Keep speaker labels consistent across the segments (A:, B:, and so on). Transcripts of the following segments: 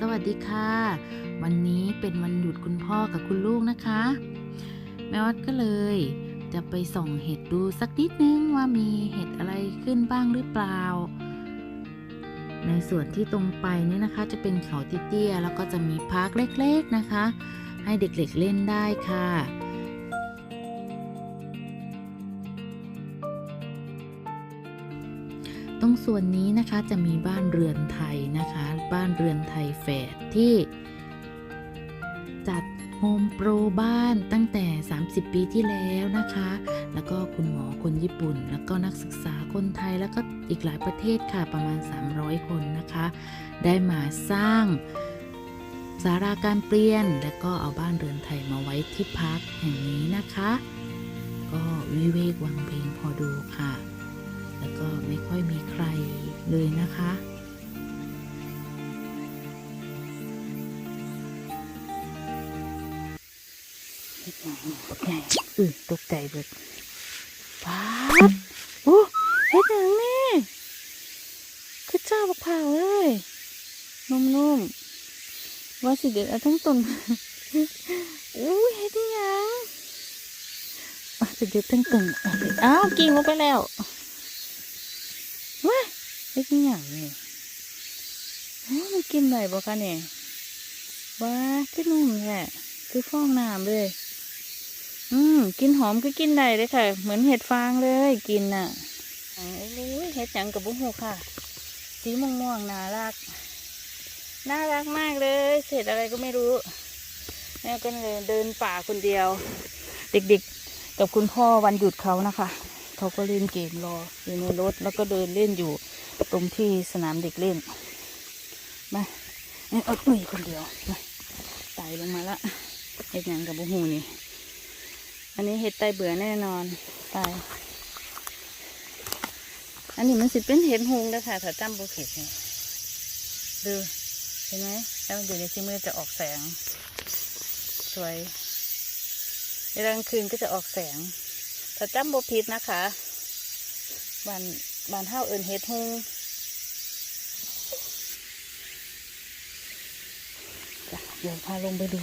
A: สวัสดีค่ะ วันนี้เป็นวันหยุดคุณพ่อกับคุณลูกนะคะ แม่วัดก็เลย จะไปส่องเห็ดดูสักนิดนึงว่ามีเห็ดอะไรขึ้นบ้างหรือเปล่า ในส่วนที่ตรงไปนี่นะคะ จะเป็นเขาเตี้ยๆแล้วก็จะมีพาร์คเล็กๆนะคะ ให้เด็กๆเล่นได้ค่ะ รงส่วนนี้นะคะจะมีบ้านเรือนไทยนะคะ บ้านเรือนไทยแฝดที่ จัดโฮมโปรบ้านตั้งแต่ 30 ปีที่แล้วนะคะ แล้วก็คุณหมอคนญี่ปุ่น แล้วก็นักศึกษาคนไทยแล้วก็อีกหลายประเทศค่ะประมาณ 300 คนนะคะ ได้มาสร้างสาราการเปลี่ยน และก็เอาบ้านเรือนไทยมาไว้ที่พักแห่งนี้นะคะ ก็วิเวกวังเวงพอดูค่ะ แล้วก็ไม่ค่อยมีใครเลยนะคะเฮ็ดหยังนี่บักใหญ่อือตกใจเบิดป๊าดโอ้เฮ็ดหยังนี่คือเจ้าบักเผาวเลยนุ่มๆว่าสิเด็ดเอาทั้งต้นอู้เฮ็ดอิหยังอะสิเด็ดทั้งต้นเอาสิอ้าวกิ่งลงไปแล้วว้า เฮ็ดอิหยังนี่โอ้มันกินได้บ่คะเนี่ยว้าคือนุ่มแหละคือฟองน้ำเลย อืมกินหอมก็กินได้เลยค่ะ เหมือนเห็ดฟางเลยกินน่ะอ๋อโอ้ยเห็ดหยังกับบุ้งหูค่ะสีม่วงม่วงน่ารัก น่ารักมากเลยเศษอะไรก็ไม่รู้แม่ก็เลยเดินป่าคนเดียว เด็กๆ กับคุณพ่อวันหยุดเขานะคะ เขาก็เล่นเกมรออยู่ในรถ แล้วก็เดินเล่นอยู่ตรงที่สนามเด็กเล่น มาเนี่ยเอาตุ้ยคนเดียวมาไต่ลงมาละเห็ดยังกับบุหูนี่ อันนี้เห็ดไตเบื่อแน่นอนตายอันนี้มันสิเป็นเห็ดหงนะคะถ้าจำบุเห็ดนี่ดูเห็นไหมแล้วเดี๋ยวในที่มือจะออกแสง สวยเวลากลางคืนก็จะออกแสง ถ้าจำบุผิดนะคะบานบานเท่าเอินเห็ดหงจ้ะเดี๋ยวพาลงไปดู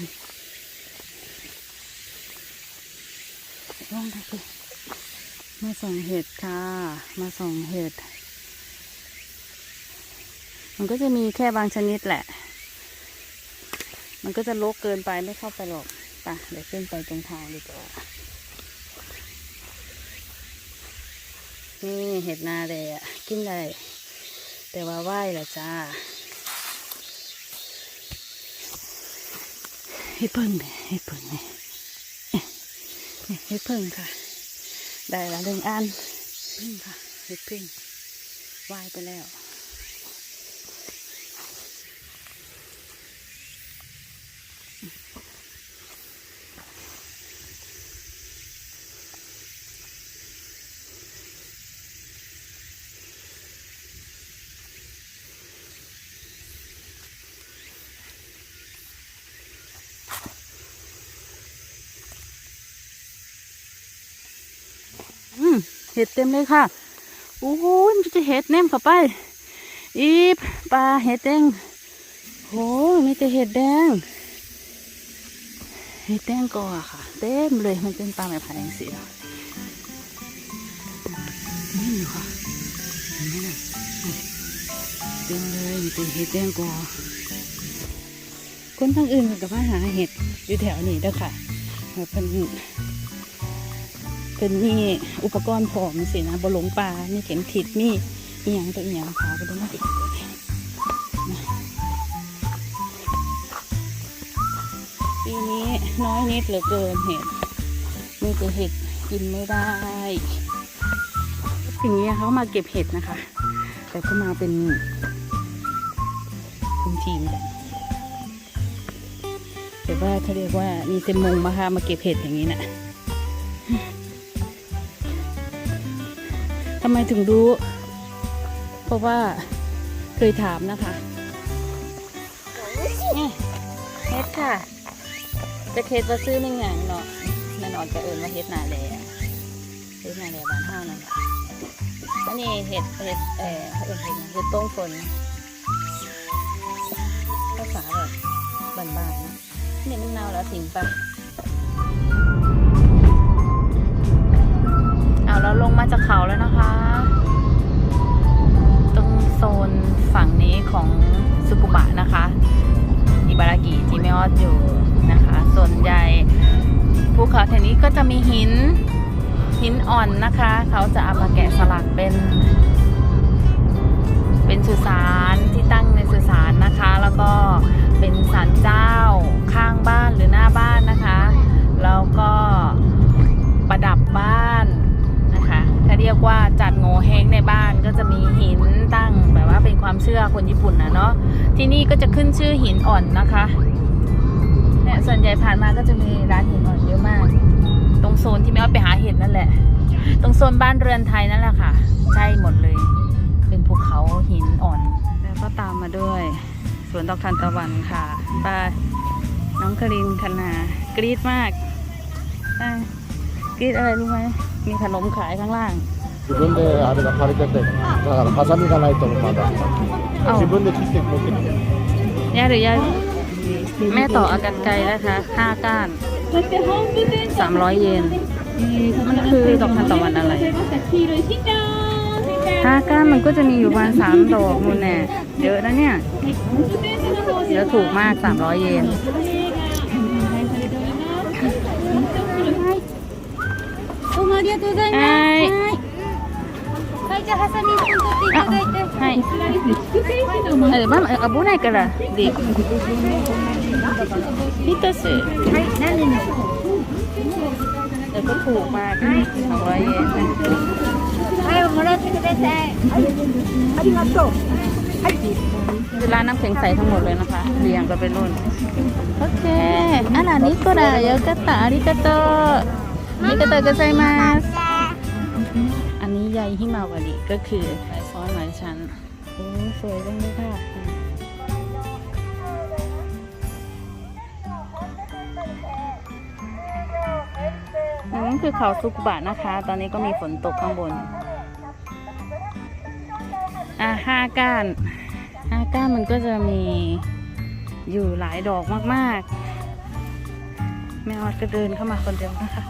A: ลองดูมาส่องเห็ดค่ะ มาส่องเห็ด มันก็จะมีแค่บางชนิดแหละ มันก็จะลกเกินไปไม่เข้าไปหรอกไปะเดี๋ยวขึ้นไปตรงทางดีกว่า นี่เห็ดนาเลยอะ กินได้ แต่ว่าไหวแหละจ้าให้เพิ่งเนี่ยให้เพิ่งเนี่ยเห็ดพึ่งค่ะ ได้ละหนึ่งอันพึ่งค่ะเห็ดพึ่งวายไปแล้ว ห็ดเต็มเลยค่ะโอ้โหมันจะเห็ดแนมเข้าไป อีบปลาเห็ดแดงโหมีแต่เห็ดแดง เห็ดแดงก่อค่ะ เต็มเลยมันเป็นปลาแม่พายสีนี่อยู่ค่ะเห็นไหมน่ะเต็มเลยมีแต่เห็ดแดงก่อคนทางอื่นกับว่าหาเห็ดอยู่แถวนี้ด้อค่ะเพิ่น เป็นมีอุปกรณ์พร้อมสินะบหลงปลามีเข็มทิศมีอีหยังตัวอีหยังพาไปดูมาดินะปีนี้น้อยนิดเหลือเกินเห็ดมีแต่เห็ดกินไม่ได้อย่างเงี้ยเขามาเก็บเห็ดนะคะ แต่ก็มาเป็นคุณทีมกันแต่ว่าเขาเรียกว่ามีเต็มมงมาค่ะมาเก็บเห็ดอย่างนี้นะ ทำไมถึงรู้ เพราะว่าเคยถามนะคะเฮ็ดค่ะ จะเฮ็ดว่าซื้อหนึ่งางเนาะแน่นอนจะเอิญมาเฮ็ดนาแลเฮ็ดนาแลบ้านห้านั่นอันนี้เฮ็ดเฮ็ดเอ่อเฮ็ดเฮ็ดเฮ็ดต้งฝนภาษาแบบบ้านๆนะนี่มันนาวแล้วทิ้งไป เอาเราลงมาจากเขาแล้วนะคะ ตรงโซนฝั่งนี้ของสุกุบะนะคะอิบารากิที่ไม่ออดอยู่นะคะ ส่วนใหญ่ภูเขาแถวนี้ก็จะมีหินหินอ่อนนะคะ เขาจะเอามาแกะสลักเป็น เป็นสุสานที่ตั้งในสุสานนะคะ แล้วก็เป็นศาลเจ้า กว่าจัดโงเฮงในบ้านก็จะมีหินตั้งแบบว่าเป็นความเชื่อคนญี่ปุ่นนะเนาะที่นี่ก็จะขึ้นชื่อหินอ่อนนะคะเนี่ยส่วนใหญ่ผ่านมาก็จะมีร้านหินอ่อนเยอะมาก ตรงโซนที่แม่ว่าไปหาเห็ดนั่นแหละ ตรงโซนบ้านเรือนไทยนั่นแหละค่ะ ใช่หมดเลย เป็นภูเขาหินอ่อน แล้วก็ตามมาด้วยสวนดอกทานตะวันค่ะไปน้องคลินคณากรี๊ดมากกรี๊ดอะไรรู้ไหมมีขนมขายข้างล่าง
B: 自分であれが枯れててだからハサミがないとまだ
A: あ
B: 自分で切って持ってきて
A: ย่าหรือย่าแม่ต่ออากันไกลนะคะห้าก้านสามร้อยเยน มันคือดอกทานตะวันอะไร ห้าก้านมันก็จะมีอยู่ประมาณสามดอกนู่นแน่เยอะนะเนี่ยเยอะถูกมากสามร้อยเยน
C: どうもありがとうございます。
A: はい い。
C: はい、じゃあハサミ1本取っていただいて。
A: はい
C: こちらですね。菊泉市のま
A: เออมันเอาบุไหนกันล่ะดิพิตาสึ
C: はい、何年の。
A: แต่ก็ถูกมากสองร้อยเยน
C: はい、もらってください。ありがとう。
A: คือร้านน้ำแข็งใสทั้งหมดเลยนะคะ เรียงกันไปนู่น โอเคอันนั้นนี่ก็ได้ยกตะอาริกาโตอาริกาโตก็ไซมา สอันนี้ใยฮิมาวาริก็คือลายซ้อนหลายชั้นโอ้สวยจังเลยค่ะอันนี้คือเขาซุกบะนะคะ ตอนนี้ก็มีฝนตกข้างบน อะห้าก้านห้าก้านมันก็จะมีอยู่หลายดอกมากๆ แม่ออดก็เดินเข้ามาคนเดียวนะคะ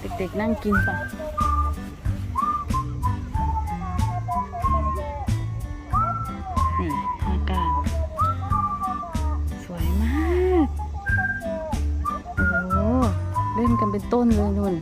A: เด็กๆนั่งกินไป เป็นต้นเลยนุ่น